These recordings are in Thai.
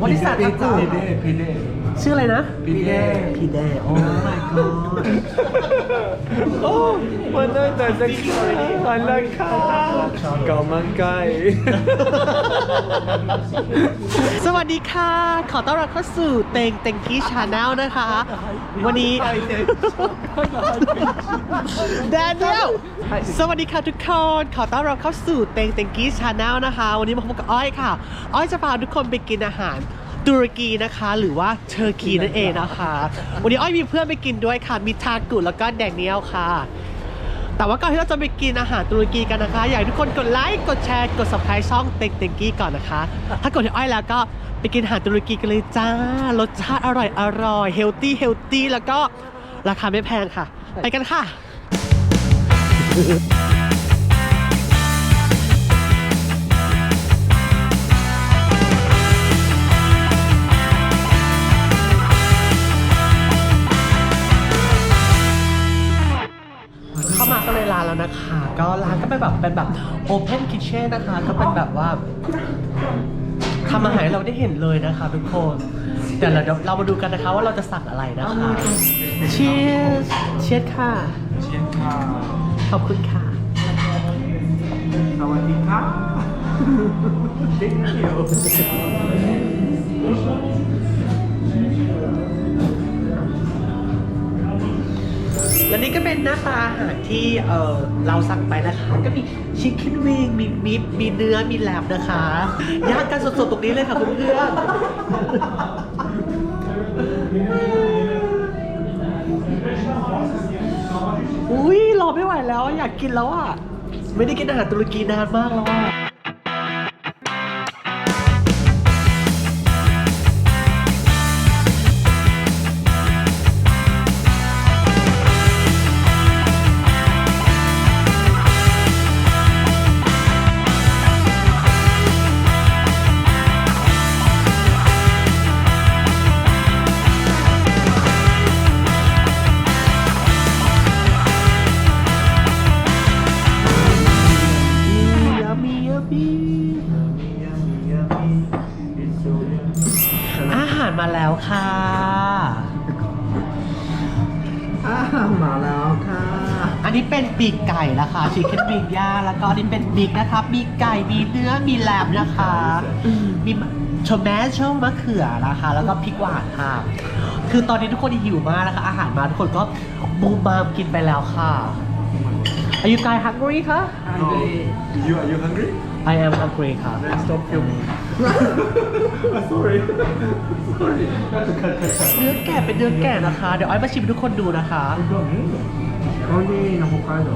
What is that พี taco เด้พีเด้ ชื่ออะไรนะพีเด้พีเดโอ้ my god โอ้มันได้แต่จะกินอะไรค่ะกำลังกายสวัสดีค่ะ ขอต้อนรับเข้าสู่เต็งเต็งกี้ชาแนลนะคะ วันนี้ แดเนียลสวัสดีค่ะทุกคน ขอต้อนรับเข้าสู่เต็งเต็งกี้ชาแนลนะคะ วันนี้มาพบกับอ้อยค่ะ อ้อยจะพาทุกคนไปกินอาหาร ตุรกีนะคะ หรือว่าเทอร์กีนั่นเองนะคะ วันนี้อ้อยมีเพื่อนไปกินด้วยค่ะ มีทากุแล้วก็แดเนียลค่ะ แต่ว่าก่อนที่เราจะไปกินอาหารตุรกีกันนะคะ อยากให้ทุกคนกดไลค์กดแชร์กด subscribe ช่องเต็งเต็งกี้ก่อนนะคะ ถ้ากดที่อ้อยแล้วก็ไปกินอาหารตุรกีกันเลยจ้ารสชาติอร่อยอร่อยเฮลตี้เฮลตี้แล้วก็ราคาไม่แพงค่ะ ไปกันค่ะาก็ในร้านแล้วนะคะ ก็ร้านก็เป็นแบบเป็นแบบ open kitchen นะคะ ก็เป็นแบบว่าทำอาหารให้เราได้เห็นเลยนะคะ ทุกคนเดี๋ยวเราเดี๋ยวเรามาดูกันนะคะว่าเราจะสั่งอะไรนะคะ Cheers Cheers ค่ะเชียนค่ะขอบคุณค่ะ สวัสดีครับ Thank you และนี่ก็เป็นหน้าตาอาหารที่เออเราสั่งไปนะคะ ก็มีชิคเก้นวิงมีมีมีเนื้อมีแลบนะคะย่างกันสดๆตรงนี้เลยค่ะเพื่อนๆอุ้ยรอไม่ไหวแล้ว อยากกินแล้วอะ ไม่ได้กินอาหารตุรกีนานมากแล้วอะาหารมาแล้วค่ะอ่ามาแล้วค่ะอันนี้เป็นปีกไก่นะคะชิคเก้นวิงย่างแล้วก็อันนี้เป็นปีกนะคะมีไก่มีเนื้อมีแลบนะคะมีโชแมชช่มะเขือนะคะ แล้วก็พริกหวานค่ะ คือตอนนี้ทุกคนหิวมากนะคะ อาหารมาทุกคนก็บูมบามกินไปแล้วค่ะ Are you guys hungry คะ You are you hungry? I am hungry ค่ะ Then stop filming. Sorry. Sorry. เนื้อแก่เป็นเนื้อแก่นะคะ เดี๋ยวไอ้มาชิมให้ทุกคนดูนะคะ Only in Hokkaido.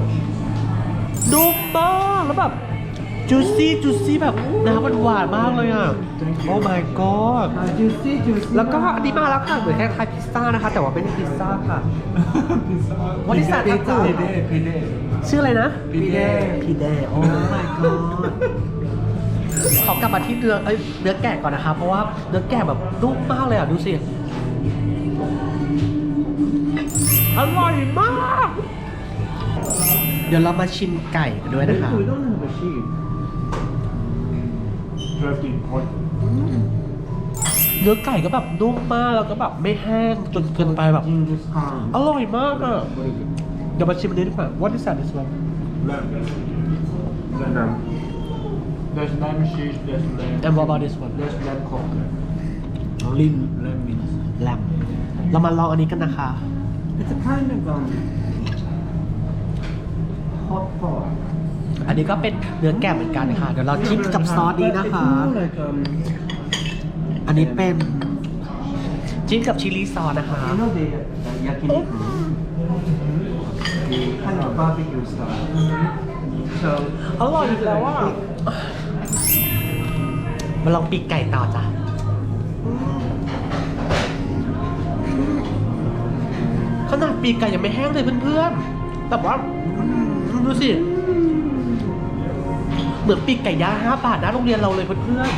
นุ่มมากแล้วแบบ จูซี่จูซี่แบบน้ำมันหวานมากเลยอะ โอ้ my god Juicy, juicy. แล้วก็อันนี้มาแล้วค่ะเหมือนคล้ายๆพิซซ่านะคะ แต่ว่าไม่ใช่พิซซ่าค่ะ What is that taco? พีเด้พีเด้ชื่ออะไรนะพีเด้พีเดโอ้ my god ขอกลับมาที่เนื้อเอ้ยเนื้อแกะก่อนนะคะ เพราะว่าเนื้อแกะแบบนุ่มมากเลยอะ ดูสิ อร่อยมาก เดี๋ยวเรามาชิมไก่กันด้วยนะคะ We don't have a sheep. Wrapped in oil. เนื้อไก่ก็แบบนุ่มมากแล้วก็แบบไม่แห้งจนเกินไปแบบ In this kind. อร่อยมากอะ Very good. เดี๋ยวมาชิมอันนี้ดีกว่า What is that this one Lamb. Lamb. There's lamb cheese, there's lamb. and what about this one There's lamb cock. Lean lamb meat. แลมเรามาลองอันนี้กันนะคะ It's a kind of um hot pot. อันนี้ก็เป็นเนื้อแกะเหมือนกันค่ะ เดี๋ยวเราจิ้มกับซอสนี้นะคะ It's more like um อันนี้เป็นจิ้มกับชิลลี่ซอสนะคะ you know the uh, yakiniku. The kind of barbecue style. So อร่อยอีกแล้วอะ มาลองปีกไก่ต่อจ้ะ ขนาดปีกไก่ยังไม่แห้งเลยเพื่อนๆ แต่ว่าอืมดูสิ เหมือนปีกไก่ย่างห้าบาทหนะโรงเรียนเราเลยเพื่อน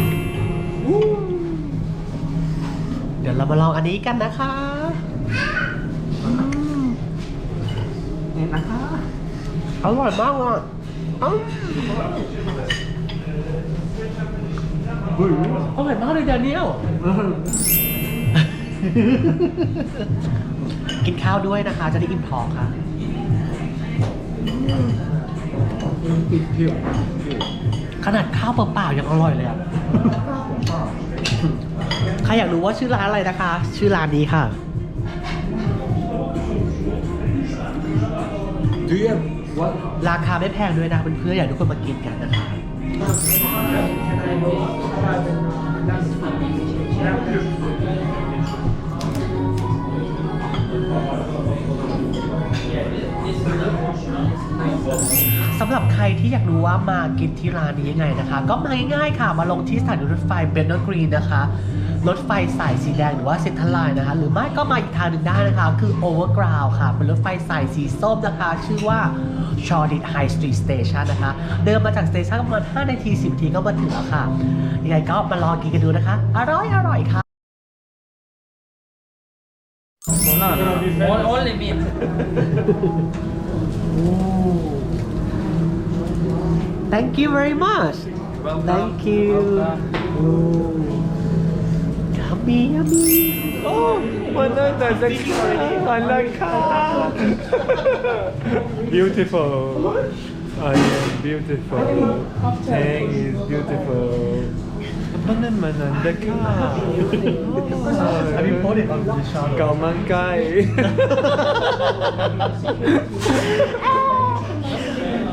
ๆอู้เดี๋ยวเรามาลองอันนี้กันนะคะอืมนี่นะคะ อร่อยมากเลยอะอืมอร่อยมากเลยแดเนียลกินข้าวด้วยนะคะ จะได้อิ่มท้องค่ะ ขนาดข้าวเปล่าๆยังอร่อยเลยอะ ใครอยากรู้ว่าชื่อร้านอะไรนะคะ ชื่อร้านนี้ค่ะ Do you have what ราคาไม่แพงด้วยนะเพื่อนๆอยากให้ทุกคนมากินกันนะคะสำห รับใครที่อยากรู้ว่ามากินที่ร้านนี้ยังไงนะคะ ก็มาง่ายๆค่ะ มาลงที่สถานีรถไฟเบนนกรีนนะคะ รถไฟสายสีแดงหรือว่าเซ็นทรัลไลน์นะคะ หรือไม่ก็มาอีกทางหนึ่งได้นะคะ คือ Overground ค่ะ เป็นรถไฟสายสีส้มนะคะ ชื่อว่า Shoreditch High Street Station นะคะ เดินมาจากสเตชันประมาณ 5 นาที 10 นาทีก็มาถึงแล้วค่ะ ยังไงก็มาลองกินกันดูนะคะ อร่อยอร่อยค่ะ All, only meat. Thank you very much. Welcome. Thank you. Welcome. Yummy, yummy. Oh, one night that's exciting. I like that. Beautiful. I am beautiful. Tang is beautiful. Bananmanandaka. Have you poured it on the shower? Gao Mangai.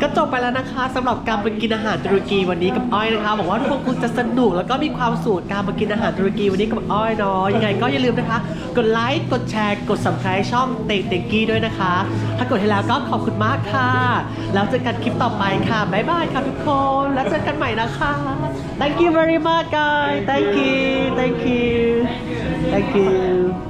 ก็จบไปแล้วนะคะสำหรับการไปกินอาหารตุรกีวันนี้กับอ้อยนะคะบอกว่าทุกคนคงจะสนุกแล้วก็มีความสุขการมากินอาหารตุรกีวันนี้กับอ้อยเนาะยังไงก็อย่าลืมนะคะ กดไลค์กดแชร์ กด subscribe ช่องเต็งเต็งกี้ด้วยนะคะ ถ้ากดให้แล้วก็ขอบคุณมากค่ะ แล้วเจอกันคลิปต่อไปค่ะบ๊ายบายค่ะทุกคนแล้วเจอกันใหม่นะคะ thank you very much guys thank you thank you thank you